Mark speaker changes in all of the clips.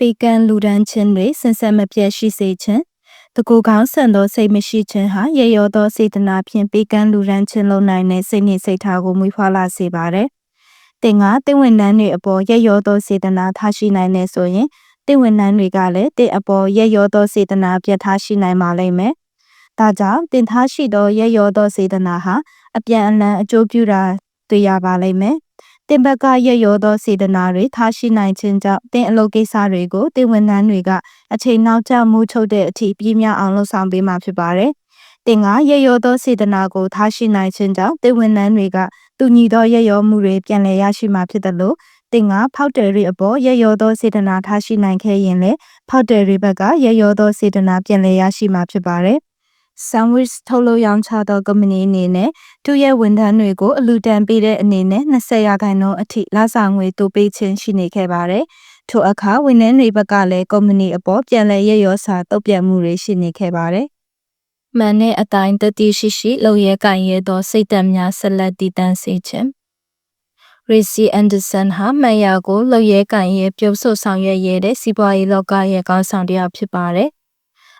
Speaker 1: ပေကံလူဒန်းခြင်းတွေဆင်ဆက်မပြတ်ရှိစေခြင်းတကူကောင်းဆန်သောစိတ်မရှိခြင်းဟာရေရောသောစေတနာဖြင့်ပေကံလူဒန်းခြင်းလုံနိုင်တဲ့စိတ်နှင့်စိတ်ထားကိုမွေးဖွားလာစေပါတယ်။တင်ကတင်ဝင်နှန်းတွေအပေါ်ရေရောသောစေတနာထားရှိနိုင်နေဆိုရင်တင်ဝင်နှန်းတွေကလည်းတင်အပေါ်ရေရောသောစေတနာပြတ်ထားရှိနိုင်ပါလိမ့်မယ်။ဒါကြောင့်တင်ထားရှိသောရေရောသောစေတနာဟာအပြန်အလှန်အကျိုးပြုတာတွေ့ရပါလိမ့်မယ်။ တင်ဘက်ကရရောသောစေတနာတွေထားရှိနိုင်ခြင်းကြောင့်တင်အလုပ်ကိစ္စတွေကိုတင်ဝန်ထမ်းတွေကအချိန်နောက်ကျမှုချုပ်တဲ့အထိပြင်းပြအောင်လှုပ်ဆောင်ပေးမှာဖြစ်ပါတယ်။တင်ကရရောသောစေတနာကိုထားရှိနိုင်ခြင်းကြောင့်တင်ဝန်ထမ်းတွေကတူညီသောရရောမှုတွေပြန်လည်ရရှိမှာဖြစ်တယ်လို့တင်ကဖောက်တယ်တွေအပေါ်ရရောသောစေတနာထားရှိနိုင်ခဲ့ရင်လေဖောက်တယ်တွေဘက်ကရရောသောစေတနာပြန်လည်ရရှိမှာဖြစ်ပါတယ်။ sandwich ထုတ်လုပ်ရောင်းချသောကုမ္ပဏီအနေနဲ့သူရဲ့ဝန်ထမ်းတွေကိုအလူတန်ပေးတဲ့အနေနဲ့20ရာခိုင်နှုန်းအထိလစာငွေတိုးပေးခြင်းရှိနေခဲ့ပါတယ်။ထို့အခါဝန်ထမ်းတွေဘက်ကလည်းကုမ္ပဏီအပေါ်ပြန်လည်ရရောစာတုတ်ပြန်မှုတွေရှိနေခဲ့ပါတယ်။မှန်တဲ့အတိုင်းတတိရှိရှိလုံရဲကင်ရဲသောစိတ်သက်များဆက်လက်တည်တံ့စေခြင်း Racy Anderson ဟာမန်ယာကိုလုံရဲကင်ရဲပြုတ်ဆုပ်ဆောင်ရွက်ရတဲ့စီးပွားရေးလောကရဲ့ကောင်းဆောင်တစ်ယောက်ဖြစ်ပါတယ်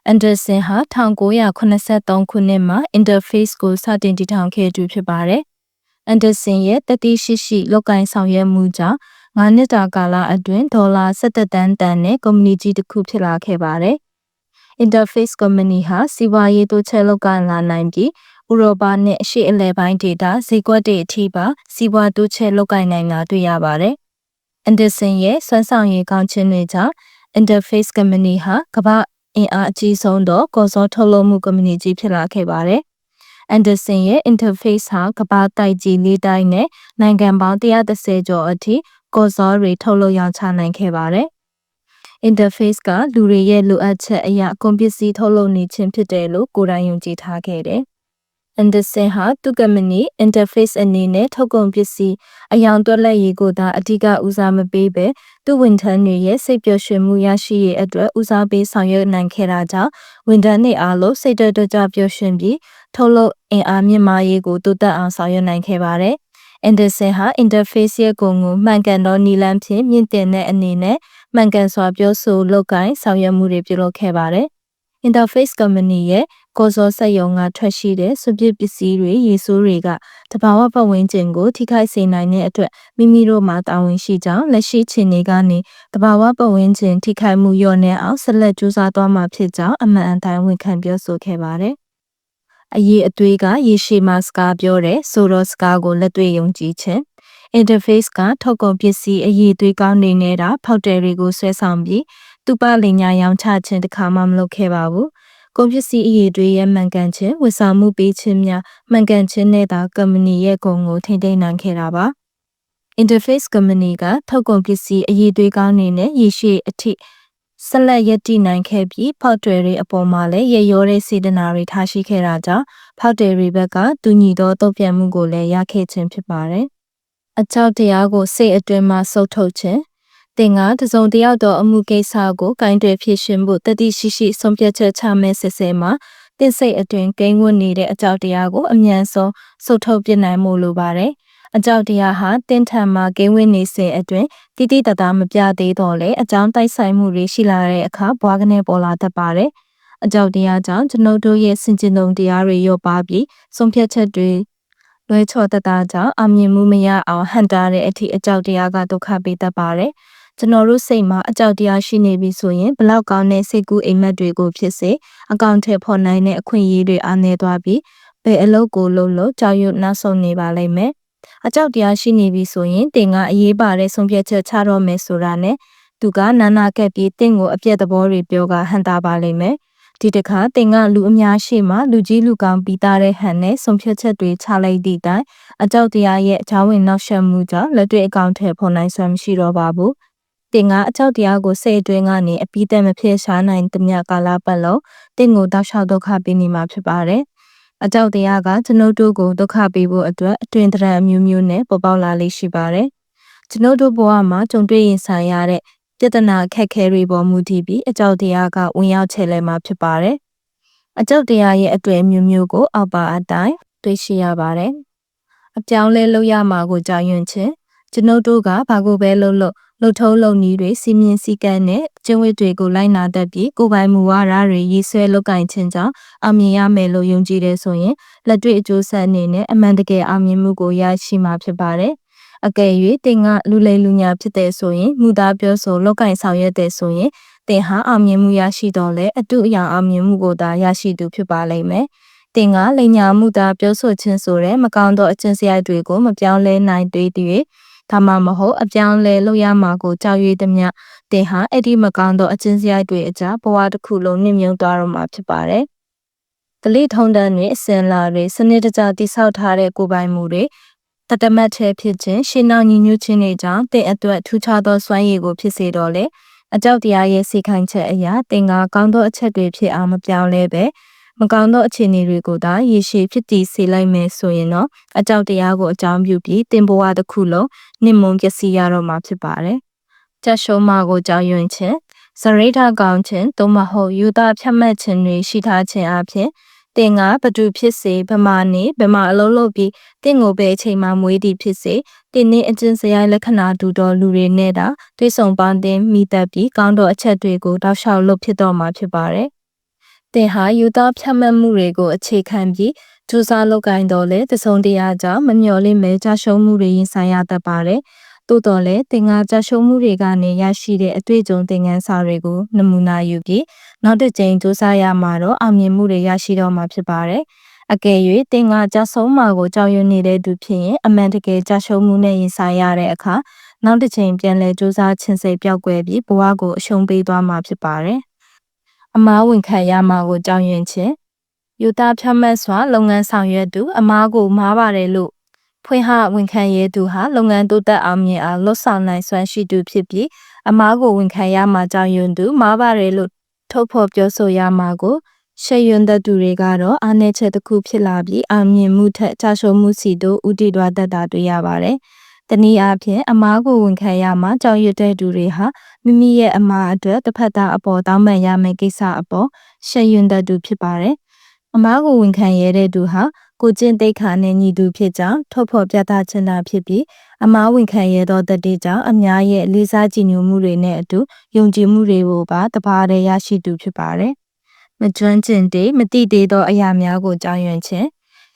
Speaker 1: အန်ဒါဆန်ဟာ1983ခုနှစ်မှာ Interface ကိုစတင်တည်ထောင်ခဲ့သူဖြစ်ပါတယ်။အန်ဒါဆန်ရဲ့တတိရှိရှိလောက်ကိုင်းဆောင်ရွက်မှုကြောင့်9နှစ်တာကာလအတွင်းဒေါ်လာ17တန်းတန်နဲ့ကုမ္ပဏီကြီးတစ်ခုဖြစ်လာခဲ့ပါတယ်။ Interface Company ဟာစီးပွားရေးတိုးချဲ့လုပ်ကိုင်လာနိုင်ပြီးဥရောပနဲ့အရှေ့အလယ်ပိုင်းဒေသဈေးကွက်တွေအထိပါစီးပွားတိုးချဲ့လုပ်ကိုင်နိုင်တာတွေ့ရပါတယ်။ Anderson ရဲ့စွမ်းဆောင်ရည်ကောင်းခြင်းတွေကြောင့် Interface Company ဟာကမ္ဘာ အင်အားအကြီးဆုံးသောကော်စောထုတ်လုပ်မှုကုမ္ပဏီကြီးဖြစ်လာခဲ့ပါတယ်။ Anderson ရဲ့ interface ဟာကမ္ဘာတိုက်ကြီးလေးတိုင်းနဲ့နိုင်ငံပေါင်း130ကျော်အထိကော်စောတွေထုတ်လုပ်ရောင်းချနိုင်ခဲ့ပါတယ်။ interface ကလူတွေရဲ့လိုအပ်ချက်အရာကုန်ပစ္စည်းထုတ်လုပ်နေခြင်းဖြစ်တယ်လို့ကိုယ်တိုင်ယုံကြည်ထားခဲ့တယ်။ Anderson ဟာသူကမနီ interface အနေနဲ့ထုတ်ကုန်ပစ္စည်းအယောင်တွက်လက်ရေးကိုသာအဓိကဦးစားမပေးဘဲသူဝန်ထမ်းတွေရဲ့စိတ်ပျော်ရွှင်မှုရရှိရေးအတွက်ဦးစားပေးဆောင်ရွက်နိုင်ခဲ့တာကြောင့်ဝန်ထမ်းတွေအားလုံးစိတ်တတကြပျော်ရွှင်ပြီးထုတ်လုပ်အင်အားမြင့်မားရေးကိုတိုးတက်အောင်ဆောင်ရွက်နိုင်ခဲ့ပါတယ်။ Anderson ဟာ interface ရဲ့ကိုငုံမှန်ကန်သောနီလန်းဖြင့်မြင့်တင်တဲ့အနေနဲ့မှန်ကန်စွာပြောဆိုလုပ်ကိုင်ဆောင်ရွက်မှုတွေပြုလုပ်ခဲ့ပါတယ်။ Interface Company ရဲ့ ကော်စောဆက်ယုံကထွက်ရှိတဲ့စွပစ်ပစ္စည်းတွေရေဆိုးတွေကတဘာဝပတ်ဝန်းကျင်ကိုထိခိုက်စေနိုင်တဲ့အတွက်မိမိတို့မှာတာဝန်ရှိကြောင်းလက်ရှိခြေနေကနေတဘာဝပတ်ဝန်းကျင်ထိခိုက်မှုလျော့နေအောင်ဆက်လက်ကြိုးစားသွားမှာဖြစ်ကြောင်းအမှန်အတိုင်းဝန်ခံပြောဆိုခဲ့ပါတယ်။အရေးအသွေးကရေရှည်မှာစကားပြောတဲ့ဆိုတော့စကားကိုလက်တွေ့ယုံကြည်ခြင်း interface ကထုတ်ကုန်ပစ္စည်းအရေးသွေးကောင်းနေနေတာဖောက်တယ်တွေကိုဆွဲဆောင်ပြီးသူပလင်ညာရောင်းချခြင်းတခါမှမလုပ်ခဲ့ပါဘူး။ ကုန်ပစ္စည်းအရေးတွေရဲ့မှန်ကန်ခြင်းဝန်ဆောင်မှုပေးခြင်းများမှန်ကန်ခြင်းနဲ့သာကုမ္ပဏီရဲ့ဂုဏ်ကိုထိန်းသိမ်းနိုင်ခဲ့တာပါ။ Interface Company ကထုတ်ကုန်ပစ္စည်းအရေးသွေးကောင်းနေတဲ့ရရှိအထိဆက်လက်ရည်တည်နိုင်ခဲ့ပြီးဖောက်တွေတွေအပေါ်မှာလည်းရရောတဲ့စေတနာတွေထားရှိခဲ့တာကြောင့်ဖောက်တယ်တွေဘက်ကတူညီသောတုံ့ပြန်မှုကိုလည်းရခဲ့ခြင်းဖြစ်ပါတယ်။အကြောက်တရားကိုစိတ်အတွင်းမှစုပ်ထုတ်ခြင်း တင်ကတစုံတယောက်သောအမှုကိစ္စကိုကင်တွယ်ဖြေရှင်းဖို့တတိရှိရှိဆုံးဖြတ်ချက်ချမဲ့ဆဲဆဲမှာတင်စိတ်အတွင်းကိန်းဝတ်နေတဲ့အကြောက်တရားကိုအမြန်ဆုံးစုပ်ထုတ်ပြနိုင်မှုလိုပါတယ်။အကြောက်တရားဟာတင်းထန်မှာကိန်းဝတ်နေစဉ်အတွင်းတိတိတသားမပြသေးတော့လေအကြောင်းတိုက်ဆိုင်မှုတွေရှိလာတဲ့အခါဘွားကနေပေါ်လာတတ်ပါတယ်။အကြောက်တရားကြောင့်ကျွန်ုပ်တို့ရဲ့စင်ကြင်တုံတရားတွေရော့ပါပြီးဆုံးဖြတ်ချက်တွေလွဲချော်တတ်တာကြောင့်အမြင်မှုမရအောင်ဟန်တာတဲ့အထိအကြောက်တရားကဒုက္ခပေးတတ်ပါတယ်။ ကျွန်တော်တို့စိတ်မှာအကြောက်တရားရှိနေပြီဆိုရင်ဘလောက်ကောင်းတဲ့စိတ်ကူးအိမ်မက်တွေကိုဖြစ်စေအကောင့်ထဲဖော်နိုင်တဲ့အခွင့်အရေးတွေအားနည်းသွားပြီးဘယ်အလုပ်ကိုလုပ်လို့ကြောက်ရွံ့နှဆုံနေပါလိမ့်မယ်။အကြောက်တရားရှိနေပြီဆိုရင်တင်ကအရေးပါတဲ့ဆုံးဖြတ်ချက်ချတော့မယ်ဆိုတာနဲ့သူကနာနာကက်ပြီးတင့်ကိုအပြက်သဘောတွေပြောကဟန်တာပါလိမ့်မယ်။ဒီတခါတင်ကလူအများရှိမှလူကြီးလူကောင်းပြီးသားတဲ့ဟန်နဲ့ဆုံးဖြတ်ချက်တွေချလိုက်သည့်တိုင်အကြောက်တရားရဲ့အချောင်းဝင်နောက်ဆက်မှုကြောင့်လက်တွေ့အကောင့်ထဲဖော်နိုင်စွမ်းမရှိတော့ပါဘူး။ တင်ကအကြောက်တရားကိုစိတ်အတွင်းကနေအပြီးသက်မဖြစ်ရှားနိုင်သမျှကာလပတ်လုံးတင်ကိုတောက်လျှောက်ဒုက္ခပေးနေမှာဖြစ်ပါတယ်။အကြောက်တရားကကျွန်ုပ်တို့ကိုဒုက္ခပေးဖို့အတွက်အတွင်တရံအမျိုးမျိုးနဲ့ပေါ်ပေါက်လာလိမ့်ရှိပါတယ်။ကျွန်ုပ်တို့ဘဝမှာကြုံတွေ့ရင်ဆိုင်ရတဲ့ပြဿနာခက်ခဲတွေပေါ်မူတည်ပြီးအကြောက်တရားကဝင်ရောက်ချဲလဲမှာဖြစ်ပါတယ်။အကြောက်တရားရဲ့အတွေ့အမျိုးမျိုးကိုအောက်ပါအတိုင်းတွေ့ရှိရပါတယ်။အပြောင်းလဲလုပ်ရမှာကိုကြောက်ရွံ့ခြင်းကျွန်ုပ်တို့ကဘာကိုပဲလုပ်လို့ လှုပ်ထုံးလုံနည်းတွေစီမင်းစည်းကမ်းနဲ့ကျင့်ဝတ်တွေကိုလိုက်နာတတ်ပြီးကိုယ်ပိုင်မူဝါဒတွေရည်ဆွဲလုပ်ကင်ခြင်းကြောင့်အောင်မြင်ရမယ်လို့ယုံကြည်တယ်ဆိုရင်လက်တွေ့အကျိုးဆက်အနေနဲ့အမှန်တကယ်အောင်မြင်မှုကိုရရှိမှာဖြစ်ပါတယ်။အကယ်၍တင်ကလူလိမ်လူညာဖြစ်တဲ့ဆိုရင်မူသားပြောဆိုလောက်ကင်ဆောင်ရွက်တဲ့ဆိုရင်တင်ဟာအောင်မြင်မှုရရှိတော့လေအတုအယောင်အောင်မြင်မှုကိုသာရရှိသူဖြစ်ပါလိမ့်မယ်။တင်ကလိမ်ညာမှုသားပြောဆိုခြင်းဆိုတဲ့မကောင်းသောအကျင့်စရိုက်တွေကိုမပြောင်းလဲနိုင်သေးသေး ဒါမှမဟုတ်အပြောင်းလဲလုပ်ရမှာကိုကြောက်ရွံ့သည်မြတင်ဟာအဲ့ဒီမကောင်းသောအကျင့်စရိုက်တွေအကြားဘဝတစ်ခုလုံးနှိမ့်မြုံသွားတော့မှာဖြစ်ပါတယ်။ဒလိထုံတန်းတွေအစင်လာတွေစနစ်တကျတိဆောက်ထားတဲ့ကိုယ်ပိုင်မှုတွေတတမတ်ထဲဖြစ်ခြင်းရှင်းနောက်ညီညွတ်ခြင်းတွေကြောင့်တင်အတွက်ထူးခြားသောစွမ်းရည်ကိုဖြစ်စေတော့လေအကြောက်တရားရဲ့စိတ်ခိုင်းချက်အရာတင်ကကောင်းသောအချက်တွေဖြစ်အောင်မပြောင်းလဲပဲ မကောင်းသောအခြေအနေတွေကိုသာရည်ရှိဖြစ်တည်စေလိုက်မယ်ဆိုရင်တော့အကြောက်တရားကိုအကြောင်းပြုပြီးတင်ဘဝတစ်ခုလုံးနှိမ့်မုံပျက်စီးရတော့မှာဖြစ်ပါတယ်။ချက်ရှုံးမကိုကြောက်ရွံ့ခြင်းစရိဋ္ဌကောင်းခြင်းသို့မဟုတ်ယူသားဖြတ်မှတ်ခြင်းတွေရှိထားခြင်းအပြင်တင်ကဘသူဖြစ်စေဗမာနေဗမာအလုံးလုံးပြီးတင့်ကိုပဲအချိန်မှမွေးသည်ဖြစ်စေတင်းနေအကျင့်စရိုက်လက္ခဏာတူတော်လူတွေနဲ့တာတွေ့ဆုံပန်းတင်မိသက်ပြီးကောင်းသောအချက်တွေကိုတောက်လျှောက်လုပ်ဖြစ်တော့မှာဖြစ်ပါတယ်။ တင်ဟာယူသားဖြတ်မှတ်မှုတွေကိုအခြေခံပြီးကြိုးစားလုပ်ကိုင်တော်လဲတစုံတရာကြောင့်မမျှော်လင့်မဲကြရှုံးမှုတွေရင်ဆိုင်ရတတ်ပါတယ်။သို့တော်လည်းတင်ငါကြရှုံးမှုတွေကနေရရှိတဲ့အတွေ့အကြုံသင်ခန်းစာတွေကိုနမူနာယူပြီးနောက်တစ်ကြိမ်စူးစမ်းရမှာတော့အောင်မြင်မှုတွေရရှိတော့မှာဖြစ်ပါတယ်။အကယ်၍တင်ငါကြဆုံးမှာကိုကြောက်ရွံ့နေတဲ့သူဖြစ်ရင်အမှန်တကယ်ကြရှုံးမှုနဲ့ရင်ဆိုင်ရတဲ့အခါနောက်တစ်ချိန်ပြန်လဲစူးစမ်းခြင်းစိတ်ပြောက်ကွယ်ပြီးဘဝကိုအရှုံးပေးသွားမှာဖြစ်ပါတယ်။ အမားဝင်ခံရမှာကိုကြောက်ရွံ့ခြင်းယူသားဖြတ်မှတ်စွာလုပ်ငန်းဆောင်ရွက်သူအမားကိုမားပါတယ်လို့ဖွင့်ဟဝန်ခံရဲသူဟာလုပ်ငန်းတိုးတက်အောင်မြင်အောင်လှုပ်ဆောင်နိုင်စွမ်းရှိသူဖြစ်ပြီးအမားကိုဝန်ခံရမှာကြောင့်ယွန်းသူမားပါတယ်လို့ထုတ်ဖော်ပြောဆိုရမှာကိုရှယ်ယွန်းတဲ့သူတွေကတော့အားနည်းချက်တစ်ခုဖြစ်လာပြီးအောင်မြင်မှုထက်ချရှုံးမှုစီတို့ဥတည်သွားတတ်တာတွေ့ရပါတယ်။ တနည်းအားဖြင့်အမားကိုဝန်ခံရမှာကြောက်ရွံ့တဲ့သူတွေဟာမိမိရဲ့အမားအတွက်တစ်ဖက်သားအပေါ်တောင်းပန်ရမယ့်ကိစ္စအပေါ်ရှယ်ယွန်းတဲ့သူဖြစ်ပါတယ်။အမားကိုဝန်ခံရတဲ့သူဟာကိုကျင့်တိတ်ခါနဲ့ညီသူဖြစ်ကြောင်းထုတ်ဖော်ပြသချင်တာဖြစ်ပြီးအမားဝင်ခံရသောတတိကြောင့်အများရဲ့လေးစားကြည်ညိုမှုတွေနဲ့အတူယုံကြည်မှုတွေကိုပါတပါးတည်းရရှိသူဖြစ်ပါတယ်။မကျွမ်းကျင်သေးမတိသေးသောအရာများကိုကြောင်းရွံ့ခြင်း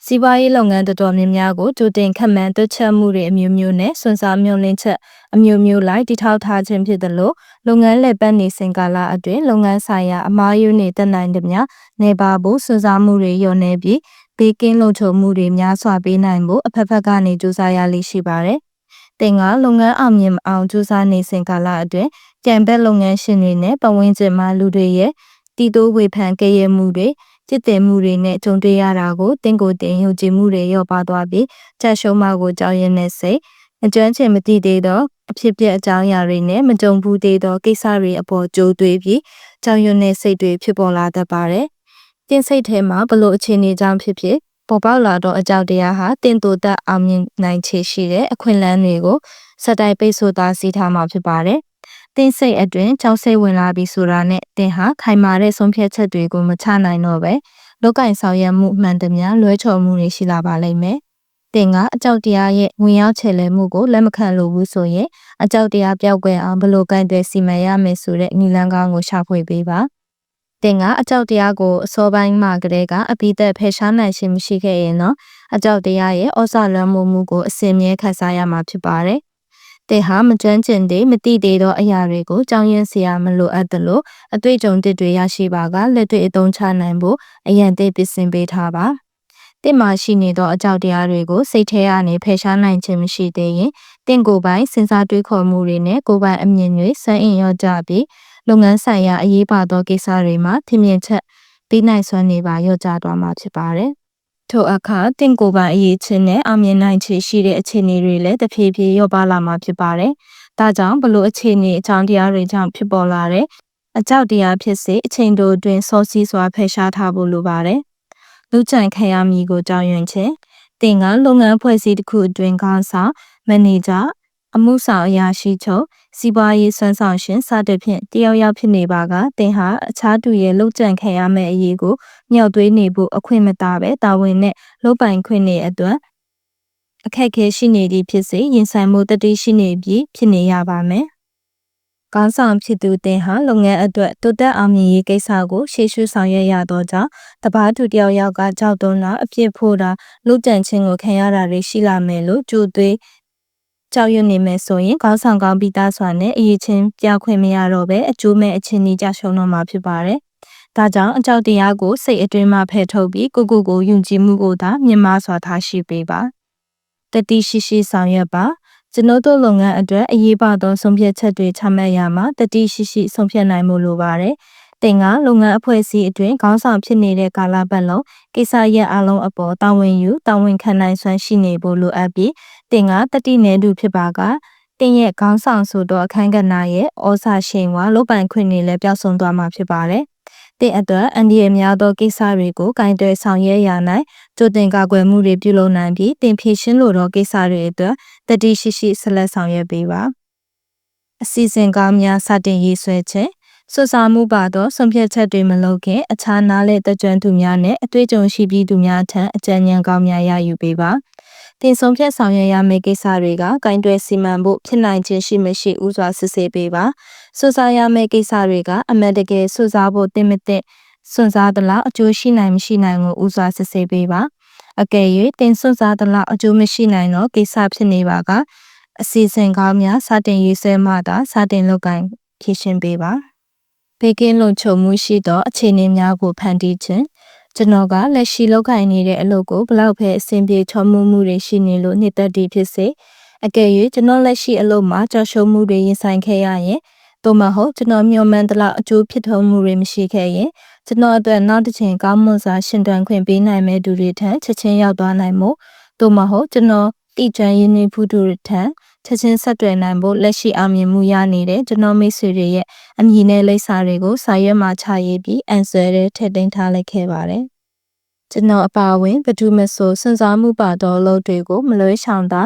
Speaker 1: စီးပွားရေးလုပ်ငန်းတော်တော်များများကိုကြိုတင်ခန့်မှန်းတွက်ချက်မှုတွေအမျိုးမျိုးနဲ့စွန့်စားမျှော်လင့်ချက်အမျိုးမျိုးလိုက်တည်ထောက်ထားခြင်းဖြစ်သလိုလုပ်ငန်းလက်ပတ်နေစဉ်ကာလအတွင်းလုပ်ငန်းဆိုင်ရာအမှားယွင်းတွေတက်နိုင်သည်များနေပါဖို့စွန့်စားမှုတွေလျော့နေပြီးဘေးကင်းလုံခြုံမှုတွေများစွာပေးနိုင်ဖို့အဖက်ဖက်ကနေကြိုးစားရလိမ့်ရှိပါတယ်။တင်ကလုပ်ငန်းအောင်မြင်အောင်ကြိုးစားနေစဉ်ကာလအတွင်းကြံဘက်လုပ်ငန်းရှင်တွေနဲ့ပတ်ဝန်းကျင်မှာလူတွေရဲ့တီတိုးဝေဖန်ကြရမှုတွေ จิตတယ်မှုတွေနဲ့ကြုံတွေ့ရတာကိုတင်ကိုတင်ယုံကြည်မှုတွေရော့ပါသွားပြီးချက်ရှုံးမှကိုကြောက်ရွံ့နေစိတ်အကျွမ်းချင်မတိသေးသောအဖြစ်ပြအကြောင်းအရာတွေနဲ့မကြုံဘူးသေးသောကိစ္စတွေအပေါ်ကြိုးတွေးပြီးကြောက်ရွံ့နေစိတ်တွေဖြစ်ပေါ်လာတတ်ပါတယ်။တင်စိတ်ထဲမှာဘလို့အခြေအနေကြောင့်ဖြစ်ဖြစ်ပေါ်ပေါက်လာသောအကြောက်တရားဟာတင်တူတက်အောင်မြင်နိုင်ခြေရှိတဲ့အခွင့်အလမ်းတွေကိုစက်တိုက်ပိတ်ဆို့သားစီးထားမှာဖြစ်ပါတယ်။ တင်စိတ်အတွင်းကြောက်စိတ်ဝင်လာပြီးဆိုတာနဲ့တင်ဟာခိုင်မာတဲ့ဆုံးဖြတ်ချက်တွေကိုမချနိုင်တော့ပဲလောက်ကင်ဆောင်ရွက်မှုမှန်သမျှလွဲချော်မှုတွေရှိလာပါလိမ့်မယ်။တင်ကအကြောက်တရားရဲ့ဝင်ရောက်ချေလဲမှုကိုလက်မခံလို့ဘူးဆိုရင်အကြောက်တရားပြောက်ကွယ်အောင်ဘယ်လိုကန့်တွေစီမံရမယ်ဆိုတဲ့ညီလန်းကောင်းကိုရှာဖွေပေးပါ။တင်ကအကြောက်တရားကိုအစောပိုင်းမှကတည်းကအပိသက်ဖယ်ရှားနိုင်ခြင်းမရှိခဲ့ရင်တော့အကြောက်တရားရဲ့ဩဇာလွှမ်းမိုးမှုကိုအစင်မြဲခံစားရမှာဖြစ်ပါတယ်။ တင်ဟာမကြမ်းကျင်သေးမတိသေးသောအရာတွေကိုကြောင်းရင်စရာမလိုအပ်သလိုအတွေ့အကြုံတစ်တွေရရှိပါကလက်တွေ့အသုံးချနိုင်ဖို့အရန်သိပစ်စင်ပေးထားပါ။တင့်မှာရှိနေသောအကြောက်တရားတွေကိုစိတ်ထဲကနေဖယ်ရှားနိုင်ခြင်းမရှိသေးရင်တင့်ကိုယ်ပိုင်စဉ်းစားတွေးခေါ်မှုတွေနဲ့ကိုယ်ပိုင်အမြင်တွေစမ်းအင်ရောကြပြီးလုပ်ငန်းဆိုင်ရာအရေးပါသောကိစ္စတွေမှာထင်မြင်ချက်ပြီးနိုင်စွမ်းနေပါရော့ကျသွားမှာဖြစ်ပါတယ်။ ထို့အခါတင့်ကိုယ်ပိုင်အရေးချင်းနဲ့အောင်မြင်နိုင်ခြေရှိတဲ့အခြေအနေတွေလည်းတဖြည်းဖြည်းရော့ပါလာမှာဖြစ်ပါတယ်။ဒါကြောင့်ဘလို့အခြေအနေအကြောင်းတရားတွေကြောင့်ဖြစ်ပေါ်လာတဲ့အကြောက်တရားဖြစ်စေအချိန်တိုအတွင်းစောစီးစွာဖယ်ရှားထားဖို့လိုပါတယ်။လူကြံခံရမည်ကိုကြောင်းရွံ့ခြင်းတင်ကလုပ်ငန်းဖွဲ့စည်းတစ်ခုအတွင်းခေါင်းဆောင်မန်နေဂျာ အမှုဆောင်အရာရှိချုပ်စီးပွားရေးဆွမ်းဆောင်ရှင်စတဲ့ဖြင့်တယောက်ယောက်ဖြစ်နေပါကတင်ဟာအခြားသူရဲ့လှုပ်ကြံခံရမယ့်အရေးကိုမြောက်သွေးနေဖို့အခွင့်မသားပဲတာဝန်နဲ့လှုပ်ပိုင်ခွင့်နေအတွက်အခက်ခဲရှိနေသည့်ဖြစ်စေရင်ဆိုင်မှုတတိရှိနေပြီးဖြစ်နေရပါမယ်ခေါင်းဆောင်ဖြစ်သူတင်ဟာလုပ်ငန်းအတွက်တိုးတက်အောင်မြင်ရေးကိစ္စကိုရှေ့ရှုဆောင်ရွက်ရသောကြောင့်တပားသူတယောက်ယောက်ကကြောက်သွန်းတာအပြစ်ဖို့တာလူတန်ချင်းကိုခံရတာတွေရှိလာမယ်လို့ကြိုသွေး ကြောက်ရွံ့နေမယ်ဆိုရင်ခေါင်းဆောင်ကောင်းပြီးသားစွာနဲ့အရေးချင်းပြခွင့်မရတော့ပဲအကျိုးမဲ့အချင်းကြီးကြရှုံးတော့မှာဖြစ်ပါတယ်။ဒါကြောင့်အကြောက်တရားကိုစိတ်အတွင်းမှဖယ်ထုတ်ပြီးကိုကိုကိုယုံကြည်မှုကိုသာမြင့်မားစွာထားရှိပေးပါ။တတိရှိရှိဆောင်ရွက်ပါကျွန်ုပ်တို့လုပ်ငန်းအတွက်အရေးပါသောဆုံးဖြတ်ချက်တွေချမှတ်ရမှာတတိရှိရှိဆုံးဖြတ်နိုင်မှုလိုပါတယ်။တင်ကလုပ်ငန်းအဖွဲ့အစည်းအတွင်းခေါင်းဆောင်ဖြစ်နေတဲ့ကာလပတ်လုံးကိစ္စရပ်အလုံးအပေါ်တာဝန်ယူတာဝန်ခံနိုင်စွမ်းရှိနေဖို့လိုအပ်ပြီး တင်ကတတိနယ်သူဖြစ်ပါကတင်ရဲ့ခေါင်းဆောင်ဆိုတော့အခန်းကဏ္ဍရဲ့ဩဇာရှိန်ဝါလုပိုင်ခွင့်တွေလည်းပျောက်ဆုံးသွားမှာဖြစ်ပါတယ်။တင်အတွက်အန်ဒီရများသောကိစ္စတွေကိုကင်တွယ်ဆောင်ရွက်ရနိုင်ကြိုတင်ကာကွယ်မှုတွေပြုလုပ်နိုင်ပြီးတင်ဖြည့်ရှင်းလိုသောကိစ္စတွေအတွက်တတိရှိရှိဆက်လက်ဆောင်ရွက်ပေးပါ။အစီအစဉ်ကောင်းများစတင်ရေးဆွဲခြင်းဆွဆာမှုပါသောဆုံးဖြတ်ချက်တွေမလုပ်ခင်အခြားနားလေတကြွသူများနဲ့အတွေ့အကြုံရှိပြီးသူများထံအကြံဉာဏ်ကောင်းများရယူပေးပါ။ တင်ဆုံးဖြတ်ဆောင်ရွက်ရမယ့်ကိစ္စတွေကကင်တွယ်စီမံဖို့ဖြစ်နိုင်ခြင်းရှိမရှိဥစွာစစ်ဆေးပေးပါ။ဆွဆာရမယ့်ကိစ္စတွေကအမတ်တကယ်ဆွဆာဖို့တင်မတဲ့စွန့်စားသလားအကျိုးရှိနိုင်မရှိနိုင်ကိုဥစွာစစ်ဆေးပေးပါ။အကယ်၍တင်စွန့်စားသလားအကျိုးမရှိနိုင်တော့ကိစ္စဖြစ်နေပါကအစီအစဉ်ကောင်းများစတင်ရေးဆွဲမှသာစတင်လုပ်ကိုင်ဖြည့်ရှင်းပေးပါ။ဘေကင်းလုံခြုံမှုရှိသောအခြေအနေများကိုဖန်တီးခြင်း ကျွန်တော်ကလက်ရှိလုပ်ကိုင်နေတဲ့အလုပ်ကိုဘလောက်ပဲအဆင်ပြေချောမှုမှုတွေရှိနေလို့နှစ်သက်တည်ဖြစ်စေအကယ်၍ကျွန်တော်လက်ရှိအလုပ်မှာကြောက်ရွံ့မှုတွေရင်ဆိုင်ခဲ့ရရင်သို့မဟုတ်ကျွန်တော်မျှော်မှန်းသလောက်အကျိုးဖြစ်ထုံမှုတွေမရှိခဲ့ရင်ကျွန်တော်အတွက်နောက်တစ်ချိန်ကောင်းမွန်စွာရှင်တွန်ခွင့်ပေးနိုင်မဲ့သူတွေထံချက်ချင်းရောက်သွားနိုင်မှုသို့မဟုတ်ကျွန်တော် တိကျရင်းနှီးမှုတွေထံချက်ချင်းဆက်တွယ်နိုင်ဖို့လက်ရှိအောင်မြင်မှုရနေတဲ့ကျွန်တော်မိတ်ဆွေတွေရဲ့အမည်နဲ့လိပ်စာတွေကိုစာရွက်မှာချရေးပြီး answer တွေထည့်သွင်းထားလိုက်ခဲ့ပါတယ်။ကျွန်တော်အပါအဝင်ဘသူမဆိုစဉ်းစားမှုပါသောလုပ်တွေကိုမလွဲရှောင်တာ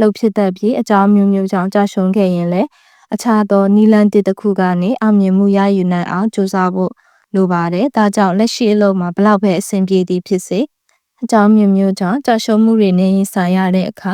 Speaker 1: လှုပ်ဖြစ်တတ်ပြီးအကြောင်းမျိုးမျိုးကြောင့်ကြာရှုံးခဲ့ရင်လည်းအခြားသောနီလန်တစ်တစ်ခုကနေအောင်မြင်မှုရယူနိုင်အောင်ကြိုးစားဖို့လိုပါတယ်။ဒါကြောင့်လက်ရှိအလုပ်မှာဘလောက်ပဲအဆင်ပြေသည်ဖြစ်စေ အကြောင်းမျိုးမျိုးကြောင့်ကြာရှုံးမှုတွေနဲ့ရင်ဆိုင်ရတဲ့အခါ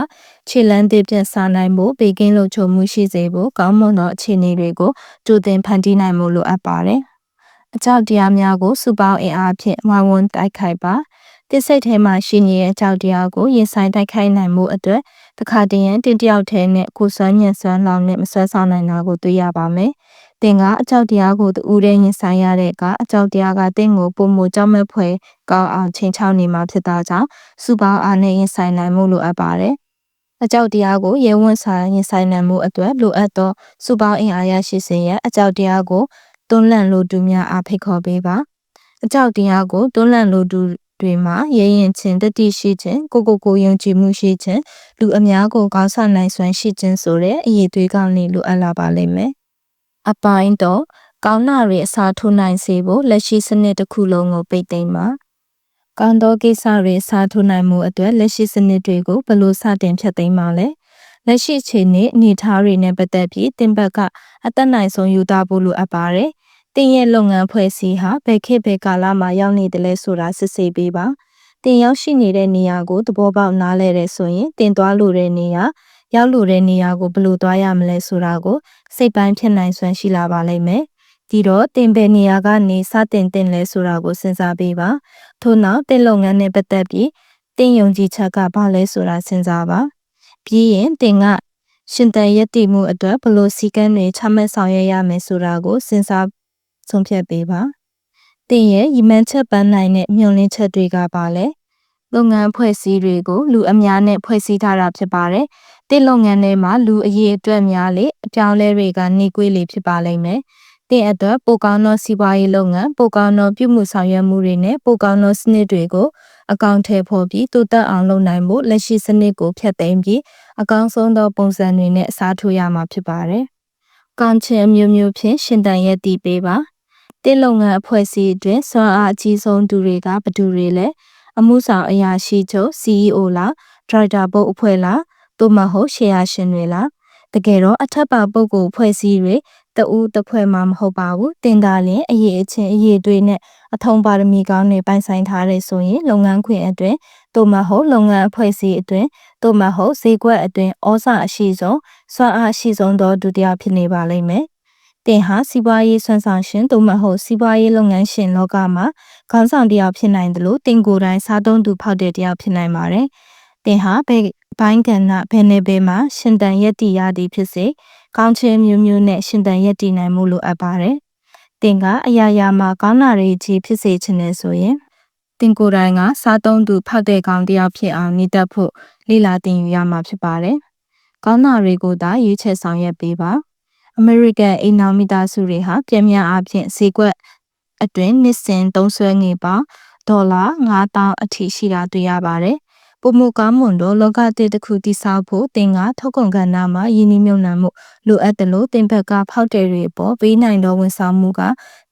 Speaker 1: ခြေလန်းတစ်ပြန်စားနိုင်ဖို့ဘေကင်းလုံခြုံမှုရှိစေဖို့ကောင်းမွန်သောအခြေအနေတွေကိုကြိုတင်ဖန်တီးနိုင်မှုလိုအပ်ပါတယ်။အကြောက်တရားများကိုစုပေါင်းအင်အားဖြင့်ဝိုင်းဝန်းတိုက်ခိုက်ပါ။တစ်စိတ်ထဲမှာရှိနေတဲ့အကြောက်တရားကိုရင်ဆိုင်တိုက်ခိုက်နိုင်မှုအတွက်တခါတည်းရန်တင်တယောက်ထဲနဲ့ကိုစွမ်းညံစွမ်းလောင်နဲ့မဆွဲဆောင်နိုင်တာကိုတွေ့ရပါမယ်။ တင်ကအကြောက်တရားကိုတူးတဲ့ရင်ဆိုင်ရတဲ့ကအကြောက်တရားကတင့်ကိုပုံမကြောက်မဲ့ဖွယ်ကောင်းအောင်ချိန်ချောက်နေမှာဖြစ်တာကြောင့်စုပေါင်းအားနဲ့ရင်ဆိုင်နိုင်မှုလိုအပ်ပါတယ်။အကြောက်တရားကိုရဲဝံ့စွာရင်ဆိုင်နိုင်မှုအတွက်လိုအပ်သောစုပေါင်းအင်အားရရှိစေရန်အကြောက်တရားကိုတွန်းလှန်လိုတူများအားဖိတ်ခေါ်ပေးပါ။အကြောက်တရားကိုတွန်းလှန်လိုတူတွေမှာရဲရင်ချင်းတတိရှိခြင်းကိုကိုကိုယုံကြည်မှုရှိခြင်းလူအများကိုကောင်းဆနိုင်စွမ်းရှိခြင်းဆိုတဲ့အရေးသွေးကောင်းလေးလိုအပ်လာပါလိမ့်မယ် အပိုင်းတော့ကောင်းနာတွေအစားထိုးနိုင်စေဖို့လက်ရှိစနစ်တစ်ခုလုံးကိုပိတ်သိမ်းပါကောင်းသောကိစ္စတွေအစားထိုးနိုင်မှုအတွက်လက်ရှိစနစ်တွေကိုဘယ်လိုစတင်ဖြတ်သိမ်းပါလဲလက်ရှိချိန်နဲ့အနေထားတွေနဲ့ပတ်သက်ပြီးတင်ဘက်ကအသက်နိုင်ဆုံးယူသားဖို့လိုအပ်ပါတယ်တင်ရဲ့လုပ်ငန်းဖွဲ့စည်းဟာဘယ်ခေတ်ဘယ်ကာလမှာရောက်နေတယ်လဲဆိုတာစစ်ဆေးပေးပါတင်ရောက်ရှိနေတဲ့နေရာကိုသဘောပေါက်နားလဲတဲ့ဆိုရင်တင်သွားလို့တဲ့နေရာ ရောက်လို့တဲ့နေရာကိုဘယ်လိုသွားရမလဲဆိုတာကိုစိတ်ပိုင်းဖြစ်နိုင်စွမ်းရှိလာပါလိမ့်မယ်။ဒီတော့တင်ပယ်နေရာကနေစတင်တင်လဲဆိုတာကိုစဉ်းစားပေးပါ။ထို့နောက်တင်လုပ်ငန်းနဲ့ပတ်သက်ပြီးတင်ယုံကြည်ချက်ကဘာလဲဆိုတာစဉ်းစားပါ။ပြီးရင်တင်ကရှင်တန်ရက်တည်မှုအတွက်ဘလို့စီကံတွေချမှတ်ဆောင်ရွက်ရမယ်ဆိုတာကိုစဉ်းစားဆုံးဖြတ်ပေးပါ။တင်ရဲ့ရည်မှန်းချက်ပန်းနိုင်တဲ့မျှော်လင့်ချက်တွေကပါလဲ။လုပ်ငန်းဖွဲ့စည်းတွေကိုလူအများနဲ့ဖွဲ့စည်းထားတာဖြစ်ပါတယ် တင့်လုပ်ငန်းထဲမှာလူအရေးအတွက်များလေအပြောင်းလဲတွေကနေကွေးလေဖြစ်ပါလိမ့်မယ်။တင့်အတွက်ပိုကောင်းသောစီးပွားရေးလုပ်ငန်းပိုကောင်းသောပြုမှုဆောင်ရွက်မှုတွေနဲ့ပိုကောင်းသောစနစ်တွေကိုအကောင့်ထဲပေါ်ပြီးတိုးတက်အောင်လုပ်နိုင်ဖို့လက်ရှိစနစ်ကိုဖျက်သိမ်းပြီးအကောင်းဆုံးသောပုံစံတွေနဲ့အစားထိုးရမှာဖြစ်ပါတယ်။ကောင်းချင်အမျိုးမျိုးဖြင့်ရှင်တန်ရဲ့တည်ပေးပါ။တင့်လုပ်ငန်းအဖွဲ့အစည်းအတွင်းဆွမ်းအားအကြီးဆုံးသူတွေကဘယ်သူတွေလဲအမှုဆောင်အရာရှိချုပ် CEO လားဒရိုက်တာဘုတ်အဖွဲ့လား သို့မဟုတ်ရှယ်ယာရှင်တွေလားတကယ်တော့အထက်ပါပုဂ္ဂိုလ်ဖွဲ့စည်းတွေတဦးတစ်ဖွဲ့မှမဟုတ်ပါဘူးတင်တာလင်အရေးအချင်းအရေးတွေနဲ့အထုံးပါရမီကောင်းတွေပိုင်ဆိုင်ထားတဲ့ဆိုရင်လုပ်ငန်းခွင်အတွင်းသို့မဟုတ်လုပ်ငန်းအဖွဲ့အစည်းအတွင်းသို့မဟုတ်ဈေးကွက်အတွင်းဩဇာအရှိဆုံးစွမ်းအားအရှိဆုံးသောဒုတိယဖြစ်နေပါလိမ့်မယ်တင်ဟာစီးပွားရေးဆွမ်းဆောင်ရှင်သို့မဟုတ်စီးပွားရေးလုပ်ငန်းရှင်လောကမှာခေါင်းဆောင်တစ်ယောက်ဖြစ်နိုင်တယ်လို့တင်ကိုယ်တိုင်စားသုံးသူဖောက်တဲ့တစ်ယောက်ဖြစ်နိုင်ပါတယ်။တင်ဟာဘယ် ဘိုင်းကဏ္ဍဘယ်နယ်ပယ်မှာရှင်တန်ရက်တီရသည်ဖြစ်စေကောင်းချင်မျိုးမျိုးနဲ့ရှင်တန်ရက်တီနိုင်မှုလိုအပ်ပါတယ်။တင်ကအရာရာမှာကောင်းတာတွေကြီးဖြစ်စေချင်တယ်ဆိုရင်တင်ကိုယ်တိုင်ကစားသုံးသူဖောက်တဲ့ကောင်တစ်ယောက်ဖြစ်အောင်နေတတ်ဖို့လေ့လာသင်ယူရမှာဖြစ်ပါတယ်။ကောင်းတာတွေကိုသာရွေးချယ်ဆောင်ရွက်ပေးပါ။ American အိမ်နောက်မိသားစုတွေဟာပြန်မြန်အားဖြင့်ဈေးကွက်အတွင်းနှစ်စဉ်သုံးစွဲငွေပေါင်းဒေါ်လာ9000အထိရှိတာတွေ့ရပါတယ်။ ပုံမကောင်းမွန်သောလောကတည်တစ်ခုတည်ဆောက်ဖို့တင်ကထုတ်ကုန်ကဏ္ဍမှာယင်းနှမြုံနှံမှုလိုအပ်တယ်လို့တင်ဘက်ကဖောက်တယ်တွေပေါ်ပေးနိုင်သောဝန်ဆောင်မှုက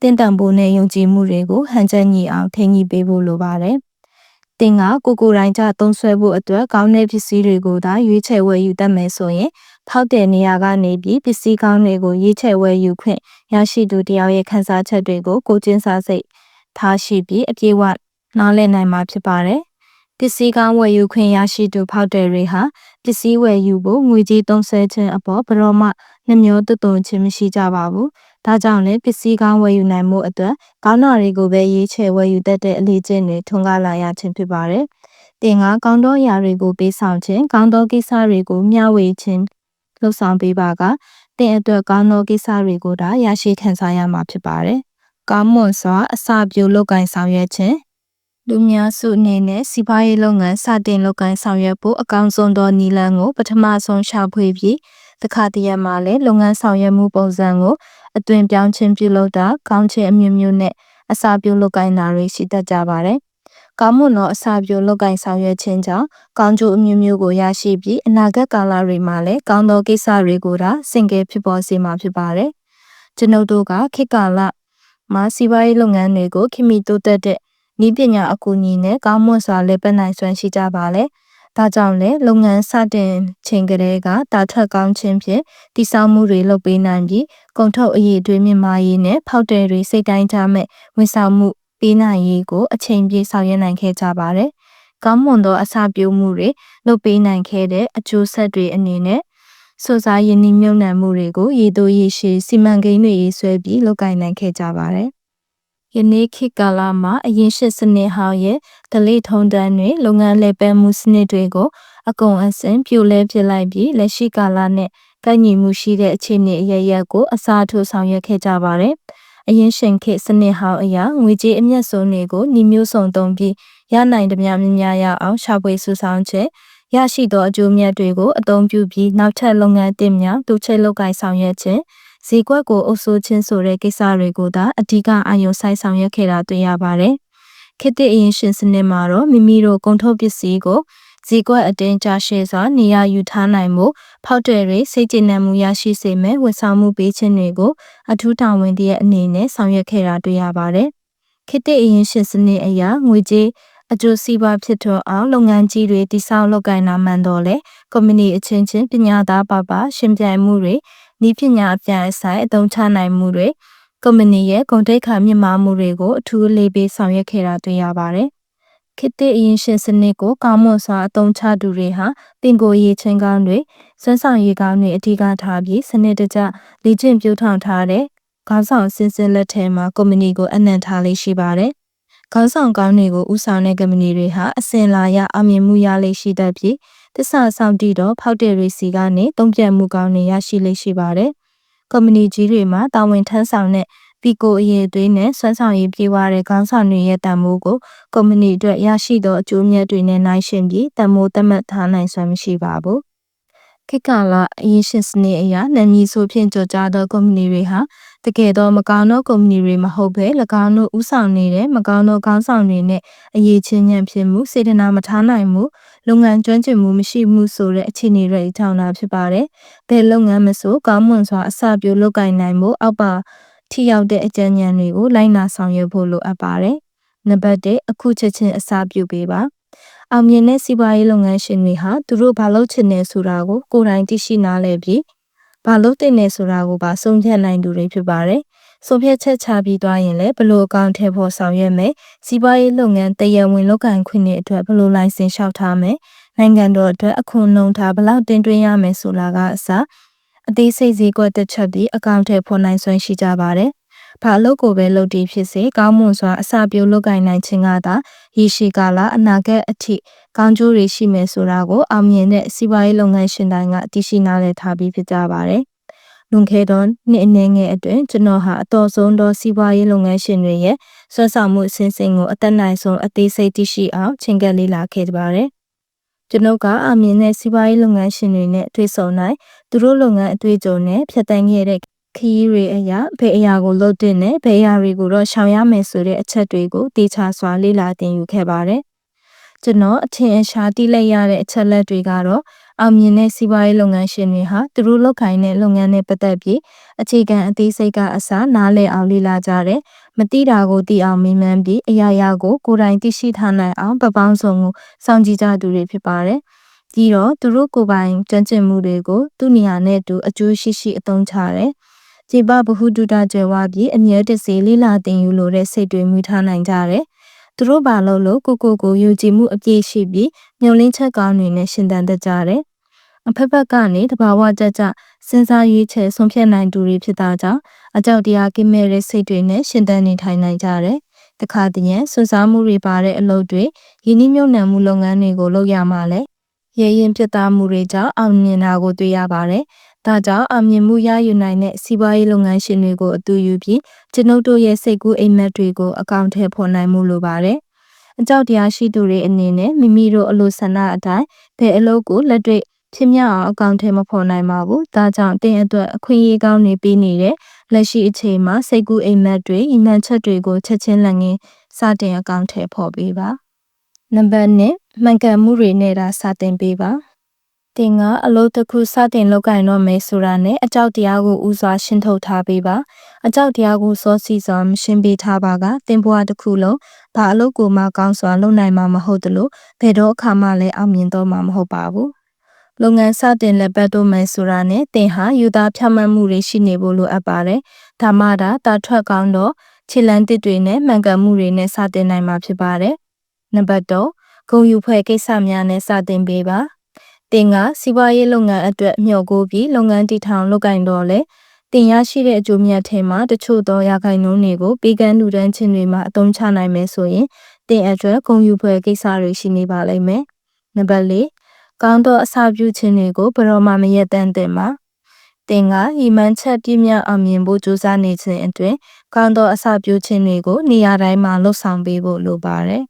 Speaker 1: တင်တန်ဖို့နဲ့ယုံကြည်မှုတွေကိုဟန်ချက်ညီအောင်ထိန်းညှိပေးဖို့လိုပါတယ်။တင်ကကိုကိုတိုင်းကြသုံးဆွဲဖို့အတွက်ကောင်းတဲ့ပစ္စည်းတွေကိုသာရွေးချယ်ဝယ်ယူတတ်မယ်ဆိုရင်ဖောက်တဲ့နေရာကနေပြီးပစ္စည်းကောင်းတွေကိုရေးချယ်ဝယ်ယူခွင့်ရရှိသူတယောက်ရဲ့ခန်းစားချက်တွေကိုကိုကျင်းစားစိတ်ထားရှိပြီးအပြည့်အဝနားလည်နိုင်မှာဖြစ်ပါတယ်။ ပစ္စည်းကောင်းဝယ်ယူခွင့်ရရှိသူဖောက်တဲ့တွေဟာပစ္စည်းဝယ်ယူဖို့ငွေကြေးသုံးစွဲခြင်းအပေါ်ဘရောမနှမျောတသွန်ခြင်းမရှိကြပါဘူး။ဒါကြောင့်လည်းပစ္စည်းကောင်းဝယ်ယူနိုင်မှုအတွက်ကောင်းတာတွေကိုပဲရေးချယ်ဝယ်ယူတတ်တဲ့အလေးကျင့်တွေထွန်းကားလာရခြင်းဖြစ်ပါတယ်။တင်ကကောင်းသောအရာတွေကိုပေးဆောင်ခြင်းကောင်းသောကိစ္စတွေကိုမျှဝေခြင်းလှုပ်ဆောင်ပေးပါကတင်အတွက်ကောင်းသောကိစ္စတွေကိုဒါရရှိခံစားရမှာဖြစ်ပါတယ်။ကောင်းမွန်စွာအစပြုလုပ်ကိုင်ဆောင်ရွက်ခြင်း လူများစုအနေနဲ့စီးပွားရေးလုပ်ငန်းစတင်လုပ်ကိုင်ဆောင်ရွက်ဖို့အကောင်းဆုံးသောနည်းလမ်းကိုပထမဆုံးရှာဖွေပြီးတခါတည်းမှာလည်းလုပ်ငန်းဆောင်ရွက်မှုပုံစံကိုအသွင်ပြောင်းခြင်းပြုလုပ်တာကောင်းခြင်းအမျိုးမျိုးနဲ့အစာပြုလုပ်ကိုင်တာတွေရှိတတ်ကြပါတယ်ကောင်းမွန်သောအစာပြိုလုပ်ကင်ဆောင်ရွက်ခြင်းကြောင့်ကောင်းကျိုးအမျိုးမျိုးကိုရရှိပြီးအနာဂတ်ကာလတွေမှာလည်းကောင်းသောကိစ္စတွေကိုသာစင်ကဲဖြစ်ပေါ်စေမှာဖြစ်ပါတယ်။ကျွန်ုပ်တို့ကခေတ်ကာလမှာစီးပွားရေးလုပ်ငန်းတွေကိုခင်မီတိုးတက်တဲ့ ဤပညာအကူအညီနဲ့ကောင်းမွန်စွာလက်ပတ်နိုင်စွမ်းရှိကြပါလေ။ဒါကြောင့်လည်းလုပ်ငန်းစတင်ချိန်ကလေးကတာထက်ကောင်းခြင်းဖြင့်တည်ဆောက်မှုတွေလုပ်ပေးနိုင်ပြီးကုန်ထုတ်အရေးတွေမြင့်မားရေးနဲ့ဖောက်တယ်တွေစိတ်တိုင်းကြမဲ့ဝန်ဆောင်မှုပေးနိုင်ရေးကိုအချိန်ပြည့်ဆောင်ရွက်နိုင်ခဲ့ကြပါတယ်။ကောင်းမွန်သောအစာပြုမှုတွေလုပ်ပေးနိုင်ခဲ့တဲ့အကျိုးဆက်တွေအနေနဲ့စွစားယင်းနှမြုံနှံမှုတွေကိုရည်သွေးရရှိစီမံကိန်းတွေရေးဆွဲပြီးလုပ်ကိုင်နိုင်ခဲ့ကြပါတယ်။ ယနေ့ခေတ်ကာလမှာအရင်ရှစ်စနစ်ဟောင်းရဲ့ဒလိထုံတန်းတွေလုပ်ငန်းလက်ပံမှုစနစ်တွေကို အကုန်အစင်ပြိုလဲပြလိုက်ပြီးလက်ရှိကာလနဲ့ကိုက်ညီမှုရှိတဲ့အခြေအနေအရရက်ကိုအစားထိုးဆောင်ရွက်ခဲ့ကြပါတယ်။အရင်ရှင်ခေတ်စနစ်ဟောင်းအရာငွေကြေးအမျက်ဆုံးတွေကိုနှီးမျိုးစုံသုံးပြီးရနိုင်သမျှများများရအောင်ရှာဖွေစုဆောင်းချက် ရရှိသောအကျိုးမြတ်တွေကိုအသုံးပြုပြီးနောက်ထပ်လုပ်ငန်းတင်များတူချိတ်လုပ်ကိုင်ဆောင်ရွက်ခြင်းဈေးကွက်ကိုအုပ်စိုးခြင်းဆိုတဲ့ကိစ္စတွေကိုသာအဓိကအာရုံစိုက်ဆောင်ရွက်ခဲ့တာတွေ့ရပါတယ်။ခေတ်သစ်အရင်ရှင်စနစ်မှာတော့မိမိတို့ကုန်ထုတ်ပစ္စည်းကိုဈေးကွက်အတင်းကြရှည်စွာနေရာယူထားနိုင်မှုဖောက်တယ်တွေစိတ်ကျဉ်နှံမှုရရှိစေမဲ့ဝန်ဆောင်မှုပေးခြင်းတွေကိုအထူးတာဝန်တည်းအနေနဲ့ဆောင်ရွက်ခဲ့တာတွေ့ရပါတယ်။ခေတ္တအရင်ရှင်စနစ်အရာငွေကြေး အကျိုးစီးပွားဖြစ်ထွန်းအောင်လုပ်ငန်းကြီးတွေတည်ဆောက်လုပ်ကိုင်နာမှန်တော့လေကွန်မြူနီအချင်းချင်းပညာသားပါပါရှင်ပြိုင်မှုတွေဤပညာအပြိုင်အဆိုင်အသုံးချနိုင်မှုတွေကွန်မြူနီရဲ့ဂုဏ်တိတ်ခါမြင့်မားမှုတွေကိုအထူးလေးပေးဆောင်ရွက်ခဲ့တာတွေ့ရပါတယ်ခေတ်သစ်အရင်ရှင်စနစ်ကိုကောင်းမွန်စွာအသုံးချသူတွေဟာတင်ကိုရေးချင်းကောင်းတွေစွမ်းဆောင်ရေးကောင်းတွေအထူးကထားပြီးစနစ်တကျလေ့ကျင့်ပြုထောင်ထားတဲ့ခေါင်းဆောင်စင်စင်လက်ထဲမှာကုမ္ပဏီကိုအနံ့ထားလေးရှိပါတယ်။ ခေါင်းဆောင်ကောင်းတွေကိုဥဆောင်တဲ့ကုမ္ပဏီတွေဟာအစင်လာရအမြင်မှုရလေးရှိတတ်ပြီးတစ္ဆာဆောင်တည်တော့ဖောက်တဲ့ရီစီကနေတုံ့ပြန်မှုကောင်းတွေရရှိလေးရှိပါတယ်။ကုမ္ပဏီကြီးတွေမှာတာဝန်ထမ်းဆောင်တဲ့ပီကိုအရေးသွေးနဲ့ဆွမ်းဆောင်ရည်ပြေးဝတဲ့ခေါင်းဆောင်တွေရဲ့တန်မိုးကိုကုမ္ပဏီအတွက်ရရှိသောအကျိုးမြတ်တွေနဲ့နိုင်ရှင်ပြီးတန်မိုးသတ်မှတ်ထားနိုင်စွမ်းမရှိပါဘူး။ခေတ်ကာလအရင်ရှင်စနစ်အရာနာမည်ဆိုဖြင့်ကြော်ကြားသောကုမ္ပဏီတွေဟာ တကယ်တော့မကောင်းသောကုမ္ပဏီတွေမဟုတ်ဘဲ၎င်းတို့ဥဆောင်နေတဲ့မကောင်းသောခေါင်းဆောင်တွေနဲ့အရေးချင်းညံ့ဖြစ်မှုစေတနာမထားနိုင်မှုလုပ်ငန်းကျွမ်းကျင်မှုမရှိမှုဆိုတဲ့အခြေအနေတွေထောင်တာဖြစ်ပါတယ်။ဘယ်လုပ်ငန်းမဆိုကောင်းမွန်စွာအစပြုလုပ်ကိုင်နိုင်မှုအောက်ပါထိရောက်တဲ့အကြံဉာဏ်တွေကိုလိုက်နာဆောင်ရွက်ဖို့လိုအပ်ပါတယ်။နံပါတ်1အခုချက်ချင်းအစာပြုပေးပါ။အောင်မြင်တဲ့စီးပွားရေးလုပ်ငန်းရှင်တွေဟာသူတို့ဘာလုပ်ချင်နေဆိုတာကိုကိုယ်တိုင်သိရှိနားလည်ပြီး ဘာလုပ်တဲ့နေဆိုတာကိုပါဆုံးဖြတ်နိုင်သူတွေဖြစ်ပါတယ်။ဆုံးဖြတ်ချက်ချပြီးသွားရင်လည်းဘလို့အကောင့်ထဲပေါ်ဆောင်ရွက်မယ်။စီးပွားရေးလုပ်ငန်းတရဝင်လုပ်ကိုင်ခွင့်တွေအတွက်ဘလို့လိုင်စင်လျှောက်ထားမယ်။နိုင်ငံတော်အတွက်အခွန်နှုန်းထားဘလောက်တင်သွင်းရမယ်ဆိုတာကအစအသေးစိတ်ဈေးကွက်တစ်ချက်ပြီးအကောင့်ထဲဖော်နိုင်စွမ်းရှိကြပါတယ်။ ဘာလို့ကိုပဲလုပ်တည်ဖြစ်စေကောင်းမွန်စွာအစာပြုလုပ်ကိုင်နိုင်ခြင်းကသာရရှိကာလအနာဂတ်အထိကောင်းကျိုးတွေရှိမယ်ဆိုတာကိုအောင်မြင်တဲ့စီးပွားရေးလုပ်ငန်းရှင်တိုင်းကသိရှိနားလည်ထားပြီးဖြစ်ကြပါတယ်။လွန်ခဲ့သောနှစ်အနည်းငယ်အတွင်းကျွန်တော်ဟာအတော်ဆုံးသောစီးပွားရေးလုပ်ငန်းရှင်တွေရဲ့ဆွမ်းဆောင်မှုအစဉ်စဉ်ကိုအသက်နိုင်ဆုံးအသေးစိတ်သိရှိအောင်ချိန်ကပ်လေ့လာခဲ့ကြပါတယ်။ကျွန်ုပ်ကအမြင်တဲ့စီးပွားရေးလုပ်ငန်းရှင်တွေနဲ့တွေ့ဆုံနိုင်သူတို့လုပ်ငန်းအတွေ့အကြုံနဲ့ဖြတ်တန်းခဲ့တဲ့ ခရီးတွေအရာဘယ်အရာကိုလုပ်တဲ့နဲ့ဘယ်အရာတွေကိုတော့ရှောင်ရမယ်ဆိုတဲ့အချက်တွေကိုတေချာစွာလေ့လာသင်ယူခဲ့ပါတယ်။ကျွန်တော်အထင်အရှားတိလိုက်ရတဲ့အချက်လက်တွေကတော့အောင်မြင်တဲ့စီးပွားရေးလုပ်ငန်းရှင်တွေဟာသူတို့လုပ်ကိုင်တဲ့လုပ်ငန်းနဲ့ပတ်သက်ပြီးအခြေခံအသေးစိတ်ကအစားနားလည်အောင်လေ့လာကြတယ်။မတိတာကိုသိအောင်မေးမြန်းပြီးအရာရာကိုကိုယ်တိုင်သိရှိထားနိုင်အောင်ပပောင်းစုံကိုစောင့်ကြည့်ကြသူတွေဖြစ်ပါတယ်။ပြီးတော့သူတို့ကိုယ်ပိုင်ကြံ့ကျင်မှုတွေကိုသူ့နေရာနဲ့တူအကျိုးရှိရှိအသုံးချတယ်။ ကျေပဗဟုတုတကြွယ်ဝပြီးအမြဲတစေလေးလာတင်ယူလိုတဲ့စိတ်တွေမူထားနိုင်ကြတယ်။သူတို့ဘာလို့လို့ကိုကိုကိုယုံကြည်မှုအပြည့်ရှိပြီးညှို့လင်းချက်ကောင်းတွေနဲ့ရှင်သန်တတ်ကြတယ်။အဖက်ဖက်ကနေတဘာဝကြကြစဉ်းစားရွေးချယ်ဆုံးဖြတ်နိုင်သူတွေဖြစ်တာကြောင့်အကြောက်တရားကင်းမဲ့တဲ့စိတ်တွေနဲ့ရှင်သန်နေထိုင်နိုင်ကြတယ်။တခါတည်းရန်စွစားမှုတွေပါတဲ့အလုပ်တွေယင်းနှမြုံနှံမှုလုပ်ငန်းတွေကိုလုပ်ရမှလဲရဲရင်ပြတ်သားမှုတွေကြောင့်အောင်မြင်တာကိုတွေ့ရပါတယ်။ ဒါကြောင့်အောင်မြင်မှုရယူနိုင်တဲ့စီးပွားရေးလုပ်ငန်းရှင်တွေကိုအတူယူပြီးကျွန်ုပ်တို့ရဲ့စိတ်ကူးအိမ်မက်တွေကိုအကောင့်ထဲဖော်နိုင်မှုလိုပါတယ်။အကြောက်တရားရှိသူတွေအနေနဲ့မိမိတို့အလိုဆန္ဒအတိုင်းဘယ်အလုပ်ကိုလက်တွေ့ဖြစ်မြောက်အောင်အကောင့်ထဲမဖော်နိုင်ပါဘူး။ဒါကြောင့်တင်အတွက်အခွင့်အရေးကောင်းနေပြီးနေတဲ့လက်ရှိအချိန်မှာစိတ်ကူးအိမ်မက်တွေ၊အမှန်ချက်တွေကိုချက်ချင်းလက်ငင်းစတင်အကောင့်ထဲဖော်ပေးပါ။နံပါတ်1မှန်ကန်မှုတွေနဲ့ဒါစတင်ပေးပါ။ တင်ကအလုပ်တစ်ခုစတင်လုပ်ကင်တော့မယ်ဆိုတာနဲ့အကြောက်တရားကိုဦးစွာရှင်းထုတ်ထားပေးပါ။အကြောက်တရားကိုစောစီစွာမရှင်းပေးထားပါကတင်ဘွားတစ်ခုလုံးဘာအလုပ်ကိုမှကောင်းစွာလုပ်နိုင်မှာမဟုတ်သလိုဘယ်တော့အခါမှလည်းအောင်မြင်တော့မှာမဟုတ်ပါဘူး။လုပ်ငန်းစတင်လက်ပတ်တော့မယ်ဆိုတာနဲ့တင်ဟာယူသားဖြတ်မှတ်မှုတွေရှိနေဖို့လိုအပ်ပါတယ်။ဒါမှသာတာထွက်ကောင်းတော့ခြေလန်းတစ်တွေနဲ့မှန်ကန်မှုတွေနဲ့စတင်နိုင်မှာဖြစ်ပါတယ်။နံပါတ်3ဂုံယူဖွဲ့ကိစ္စများနဲ့စတင်ပေးပါ။ တင်ကစီးပွားရေးလုပ်ငန်းအတွက်မျှော်ကိုပြီးလုပ်ငန်းတည်ထောင်လုပ်ကင်တော့လေတင်ရရှိတဲ့အကျိုးမြတ်ထဲမှာတချို့သောရာခိုင်နှုန်းတွေကိုပေးကမ်းလူတန်းချင်းတွေမှာအသုံးချနိုင်မယ်ဆိုရင်တင်အတွက်ဂုံယူဖွဲ့ကိစ္စတွေရှိနေပါလိမ့်မယ်။နံပါတ်4ကောင်းသောအစာပြုခြင်းတွေကိုဘယ်တော့မှမရက်တမ်းသင့်ပါ။တင်ကရီမန်းချက်ပြည့်မြတ်အောင်မြင်ဖို့ကြိုးစားနေခြင်းအတွင်ကောင်းသောအစာပြုခြင်းတွေကိုနေရာတိုင်းမှာလှုပ်ဆောင်ပေးဖို့လိုပါတယ်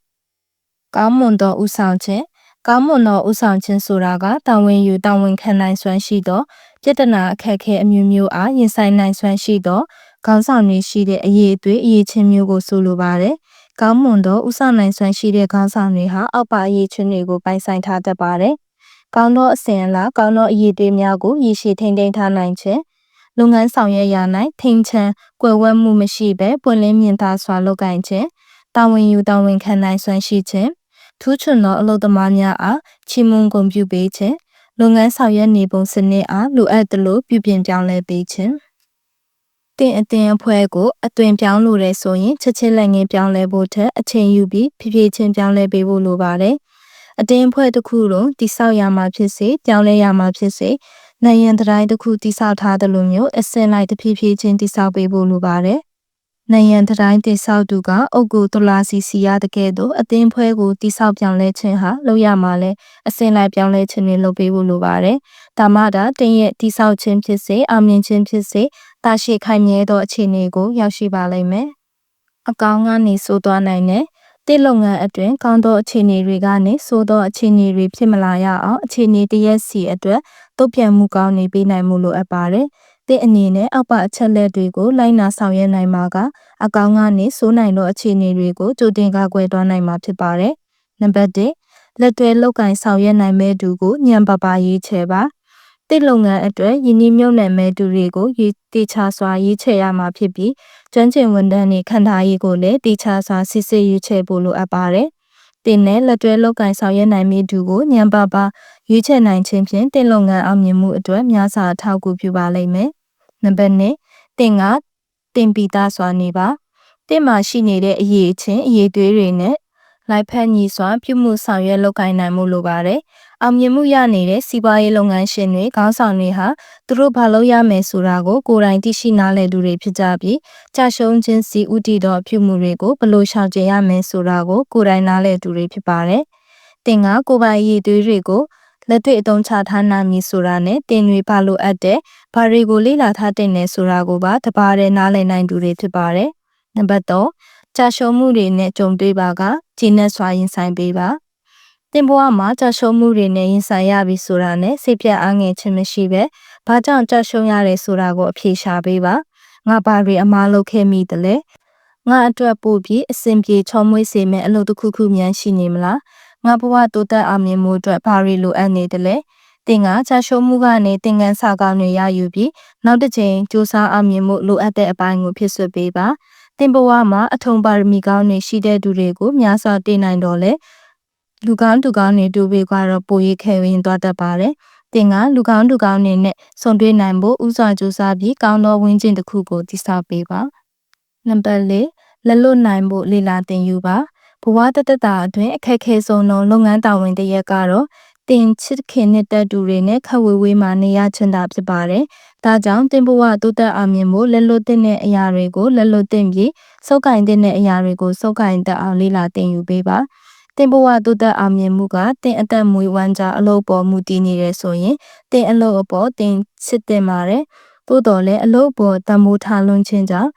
Speaker 1: ။ကောင်းမွန်သောဥဆောင်ခြင်း ကောင်းမွန်သောဥဆောင်ခြင်းဆိုတာကတာဝန်ယူတာဝန်ခံနိုင်စွမ်းရှိသောပြဿနာအခက်အခဲအမျိုးမျိုးအားရင်ဆိုင်နိုင်စွမ်းရှိသောခေါင်းဆောင်တွေရှိတဲ့အရေးအသွေးအရေးချင်းမျိုးကိုဆိုလိုပါတယ်။ကောင်းမွန်သောဥဆောင်နိုင်စွမ်းရှိတဲ့ခေါင်းဆောင်တွေဟာအောက်ပါအရေးချင်းတွေကိုပိုင်ဆိုင်ထားတတ်ပါတယ်။ကောင်းသောအစဉ်အလာကောင်းသောအရေးတွေများကိုရည်ရှိထိန်းသိမ်းထားနိုင်ခြင်းလုပ်ငန်းဆောင်ရွက်ရာ၌ထိန်ချန်ကွယ်ဝဲမှုမရှိဘဲပွင့်လင်းမြင်သာစွာလုပ်ကိုင်ခြင်းတာဝန်ယူတာဝန်ခံနိုင်စွမ်းရှိခြင်း ထူးချွန်သောအလုပ်သမားများအားချီးမွမ်းဂုဏ်ပြုပေးခြင်းလုပ်ငန်းဆောင်ရွက်နေပုံစနစ်အားလိုအပ်သလိုပြုပြင်ပြောင်းလဲပေးခြင်းတင်အတင်အဖွဲ့ကိုအသွင်ပြောင်းလို့ရဲဆိုရင်ချက်ချင်းလက်ငင်းပြောင်းလဲဖို့ထက်အချိန်ယူပြီးဖြည်းဖြည်းချင်းပြောင်းလဲပေးဖို့လိုပါတယ်အတင်အဖွဲ့တစ်ခုလုံးတိဆောက်ရမှာဖြစ်စေပြောင်းလဲရမှာဖြစ်စေနိုင်ရန်တိုင်းတစ်ခုတိဆောက်ထားသလိုမျိုးအစင်လိုက်တဖြည်းဖြည်းချင်းတိဆောက်ပေးဖို့လိုပါတယ် နိုင်ငံတိုင်းတိဆောက်သူကအုပ်ကိုဒလာစီစီရတဲ့ကဲ့သို့အသင်းဖွဲကိုတိဆောက်ပြောင်းလဲခြင်းဟာလုပ်ရမှာလဲအစင်လိုက်ပြောင်းလဲခြင်းတွေလုပ်ပေးဖို့လိုပါတယ်။ဒါမှသာတင်းရဲ့တိဆောက်ခြင်းဖြစ်စေအောင်မြင်ခြင်းဖြစ်စေတာရှိခိုင်မြဲသောအခြေအနေကိုရောက်ရှိပါလိမ့်မယ်။အကောင်းကနေဆိုသွားနိုင်တဲ့တိလုပ်ငန်းအတွင်းကောင်းသောအခြေအနေတွေကနေဆိုသောအခြေအနေတွေဖြစ်မလာရအောင်အခြေအနေတရက်စီအတွက်တုံ့ပြန်မှုကောင်းနေပေးနိုင်မှုလိုအပ်ပါတယ်။ တဲ့အနေနဲ့အောက်ပါအချက်လက်တွေကိုလိုက်နာဆောင်ရွက်နိုင်မှာကအကောင်းကနေစိုးနိုင်သောအခြေအနေတွေကိုကြိုတင်ကာကွယ်သွားနိုင်မှာဖြစ်ပါတယ်။နံပါတ်1လက်တွဲလောက်ကင်ဆောင်ရွက်နိုင်မဲ့သူကိုညံပါပါရေးချယ်ပါ။တစ်လုပ်ငန်းအတွက်ယင်းနှမြုပ်နှံမဲ့သူတွေကိုရေးတေချာစွာရေးချယ်ရမှာဖြစ်ပြီးကျွမ်းကျင်ဝန်ထမ်းတွေခန္ဓာရေးကိုလည်းတေချာစွာစစ်စစ်ရေးချယ်ဖို့လိုအပ်ပါတယ်။တင်နဲ့လက်တွဲလောက်ကင်ဆောင်ရွက်နိုင်မည်သူကိုညံပါပါရွေးချယ်နိုင်ခြင်းဖြင့်တင်လုပ်ငန်းအောင်မြင်မှုအတွက်များစွာအထောက်အကူပြုပါလိမ့်မယ် နံပါတ်1တင်ကတင်ပီသားစွာနေပါတင်မှာရှိနေတဲ့အရေးချင်းအရေးသွေးတွေနဲ့လိုက်ဖက်ညီစွာပြုမှုဆောင်ရွက်လုပ်ကိုင်နိုင်မှုလိုပါတယ်အောင်မြင်မှုရနေတဲ့စီးပွားရေးလုပ်ငန်းရှင်တွေခေါင်းဆောင်တွေဟာသူတို့ဘာလုပ်ရမယ်ဆိုတာကိုကိုယ်တိုင်သိရှိနားလည်သူတွေဖြစ်ကြပြီးကြာရှုံးခြင်းစီဥတီတော်ပြုမှုတွေကိုဘယ်လိုရှောင်ကျဉ်ရမယ်ဆိုတာကိုကိုယ်တိုင်နားလည်သူတွေဖြစ်ပါတယ်။တင်ကကိုယ်ပိုင်ရည်သွေးတွေကို လက်တွေ့အသုံးချထားနိုင်မည်ဆိုတာနဲ့တင်တွေဘာလို့အပ်တဲ့ဘာတွေကိုလေ့လာထားတဲ့နယ်ဆိုတာကိုပါတပါးတဲ့နားလည်နိုင်သူတွေဖြစ်ပါတယ်။နံပါတ်3ကြာရှုံးမှုတွေနဲ့ကြုံတွေ့ပါကဂျင်းနဲ့စွာရင်ဆိုင်ပေးပါ။တင်ဘဝမှာကြာရှုံးမှုတွေနဲ့ရင်ဆိုင်ရပြီဆိုတာနဲ့စိတ်ပြတ်အားငယ်ခြင်းမရှိပဲဘာကြောင့်ကြာရှုံးရတယ်ဆိုတာကိုအဖြေရှာပေးပါ။ငါဘာတွေအမားလုပ်ခဲ့မိတယ်လဲ။ငါအတွက်ပို့ပြီးအစဉ်ပြေချောမွေ့စေမယ့်အလုပ်တစ်ခုခုမြန်ရှိနေမလား။ ငါဘဝတိုးတက်အောင်မြင်မှုအတွက်ဘာတွေလိုအပ်နေတယ်လဲ။တင်ကကြာရှုံးမှုကနေသင်ခန်းစာကောင်းတွေရယူပြီးနောက်တစ်ချိန်စူးစမ်းအောင်မြင်မှုလိုအပ်တဲ့အပိုင်းကိုဖြစ်ဆွပေးပါ။တင်ဘဝမှာအထုံပါရမီကောင်းတွေရှိတဲ့သူတွေကိုများစွာတည်နိုင်တော့လေလူကောင်းသူကောင်းတွေတူပေကတော့ပိုရိခဲဝင်သွားတတ်ပါတယ်။တင်ကလူကောင်းသူကောင်းတွေနဲ့ဆုံတွေ့နိုင်ဖို့ဥစွာကြိုးစားပြီးကောင်းသောဝင်းကျင်တစ်ခုကိုတည်ဆောက်ပေးပါ။နံပါတ်၄လက်လွတ်နိုင်ဖို့လေ့လာသင်ယူပါ။ ဘဝတတတာအတွင်းအခက်ခဲဆုံးသောလုပ်ငန်းတာဝန်တစ်ရက်ကတော့တင်ချစ်ခင်တဲ့တက်တူတွေနဲ့ခက်ဝေးဝေးမှနေရချင်တာဖြစ်ပါတယ်။ဒါကြောင့်တင်ဘဝတိုးတက်အောင်မြင်ဖို့လက်လွတ်တဲ့အရာတွေကိုလက်လွတ်တင်ပြီးစုပ်ကင်တဲ့အရာတွေကိုစုပ်ကင်တတ်အောင်လေ့လာသင်ယူပေးပါ။တင်ဘဝတိုးတက်အောင်မြင်မှုကတင်အသက်မွေးဝမ်းကြောင်းအလုပ်ပေါ်မူတည်နေရဆိုရင်တင်အလုပ်အပေါ်တင်ချစ်တင်ပါတယ်။သို့တော်လည်းအလုပ်ပေါ်တမိုးထားလွန်ခြင်းကြောင့်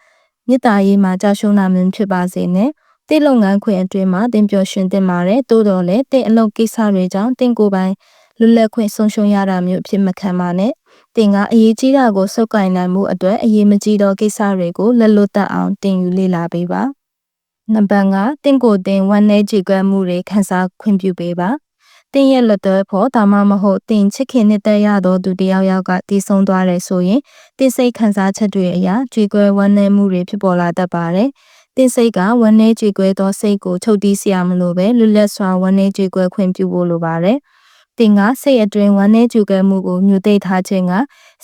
Speaker 1: မြစ်တာရေးမှာကြာရှုံးတာမျိုးဖြစ်ပါစေနဲ့။ တိလုပ်ငန်းခွင်အတွင်းမှာတင်ပျော်ရွှင်တင်ပါတယ်။သို့တော်လည်းတင်အလုပ်ကိစ္စတွေကြောင့်တင်ကိုယ်ပိုင်လွတ်လပ်ခွင့်ဆုံးရှုံးရတာမျိုးဖြစ်မခံပါနဲ့။တင်ကအရေးကြီးတာကိုစုပ်ကိုင်နိုင်မှုအတွက်အရေးမကြီးသောကိစ္စတွေကိုလက်လွတ်တတ်အောင်တင်ယူလေ့လာပေးပါ။နံပါတ်5တင့်ကိုတင်ဝမ်းနည်းကြည်ကွက်မှုတွေခန်းစားခွင့်ပြုပေးပါ။တင်ရဲ့လက်တော်ဖို့ဒါမှမဟုတ်တင်ချစ်ခင်နေတဲ့ရသောသူတယောက်ယောက်ကတည်ဆုံးသွားတယ်ဆိုရင်တင်စိတ်ခံစားချက်တွေအရာကြွေကွဲဝမ်းနည်းမှုတွေဖြစ်ပေါ်လာတတ်ပါတယ်။ တင်စိတ်ကဝမ်းနည်းကြွေကွဲသောစိတ်ကိုချုပ်တီးစရာမလိုပဲလွတ်လပ်စွာဝမ်းနည်းကြွေကွဲခွင့်ပြုဖို့လိုပါတယ်။တင်ကစိတ်အတွင်းဝမ်းနည်းကြူကဲမှုကိုမြူသိထားခြင်းက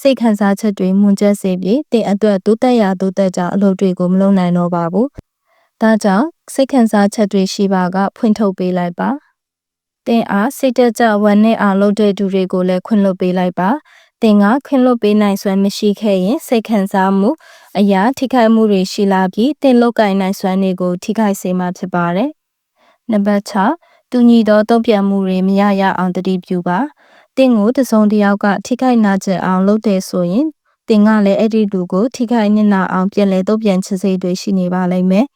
Speaker 1: စိတ်ခံစားချက်တွေမွန်ကျက်စေပြီးတင်အတွက်တိုးတက်ရတိုးတက်ကြအလုပ်တွေကိုမလုပ်နိုင်တော့ပါဘူး။ဒါကြောင့်စိတ်ခံစားချက်တွေရှိပါကဖွင့်ထုတ်ပေးလိုက်ပါ။တင်အားစိတ်တကြဝမ်းနည်းအောင်လုပ်တဲ့သူတွေကိုလည်းခွင့်လွှတ်ပေးလိုက်ပါ။တင်ကခွင့်လွှတ်ပေးနိုင်စွမ်းမရှိခဲ့ရင်စိတ်ခံစားမှု အရာထိခိုက်မှုတွေရှိလာပြီးတင်လုတ်ကင်နိုင်စွမ်းတွေကို ထိခိုက်စေမှာဖြစ်ပါတယ်။နံပါတ်6တူညီသောတုံ့ပြန်မှုတွေမရရအောင်တတိပြုပါတင်ကိုတစုံတစ်ယောက်ကထိခိုက်နာကျင်အောင်လုပ်တယ်ဆိုရင်တင်ကလည်းအဲ့ဒီလူကိုထိခိုက်နစ်နာအောင်ပြန်လဲတုံ့ပြန်ချစိတ်တွေရှိနေပါလိမ့်မယ်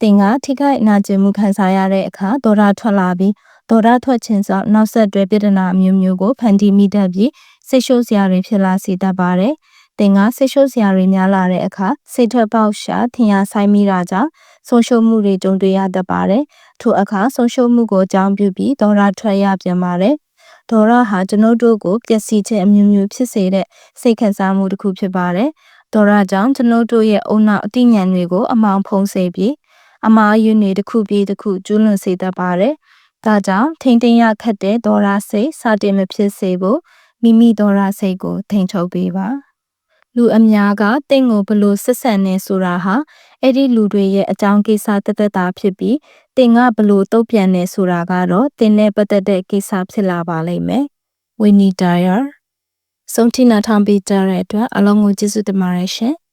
Speaker 1: တင်ကထိခိုက်နာကျင်မှုခံစားရတဲ့အခါဒေါရထွက်လာပြီးဒေါရထွက်ခြင်းကြောင့်နောက်ဆက်တွဲပြဿနာအမျိုးမျိုးကိုဖန်တီးမိတတ်ပြီးစိတ်ရှုပ်စရာတွေဖြစ်လာစေတတ်ပါတယ် တင်ကစိတ်ရှုပ်စရာတွေများလာတဲ့အခါစိတ်ထွက်ပေါက်ရှာထင်ရဆိုင်မိတာကြောင့်ဆုံးရှုံးမှုတွေကြုံတွေ့ရတတ်ပါတယ်။ထိုအခါဆုံးရှုံးမှုကိုအကြောင်းပြုပြီးဒေါရထွက်ရပြန်ပါတယ်။ဒေါရဟာကျွန်ုပ်တို့ကိုပျက်စီးခြင်းအမျိုးမျိုးဖြစ်စေတဲ့စိတ်ခံစားမှုတစ်ခုဖြစ်ပါတယ်။ဒေါရကြောင့်ကျွန်ုပ်တို့ရဲ့အုံနောက်အတိညာဉ်တွေကိုအမောင်ဖုံးစေပြီးအမားယူနေတစ်ခုပြီးတစ်ခုကျွလွန်စေတတ်ပါတယ်။ဒါကြောင့်ထိန်တင်ရခတ်တဲ့ဒေါရစိတ်စတင်မဖြစ်စေဖို့မိမိဒေါရစိတ်ကိုထိန်ချုပ်ပေးပါ။ လူအများကတင့်ကိုဘလို့ဆက်ဆံနေဆိုတာဟာအဲ့ဒီလူတွေရဲ့အကြောင်းကိစ္စတသက်တာဖြစ်ပြီးတင်ကဘလို့တုတ်ပြန်နေဆိုတာကတော့တင်နဲ့ပတ်သက်တဲ့ကိစ္စဖြစ်လာပါလိမ့်မယ်။ Winnie Dyer ဆုံးထိနာထောင်ပေးကြတဲ့အတွက်အလုံးကိုကျေးဇူးတင်ပါတယ်ရှင်။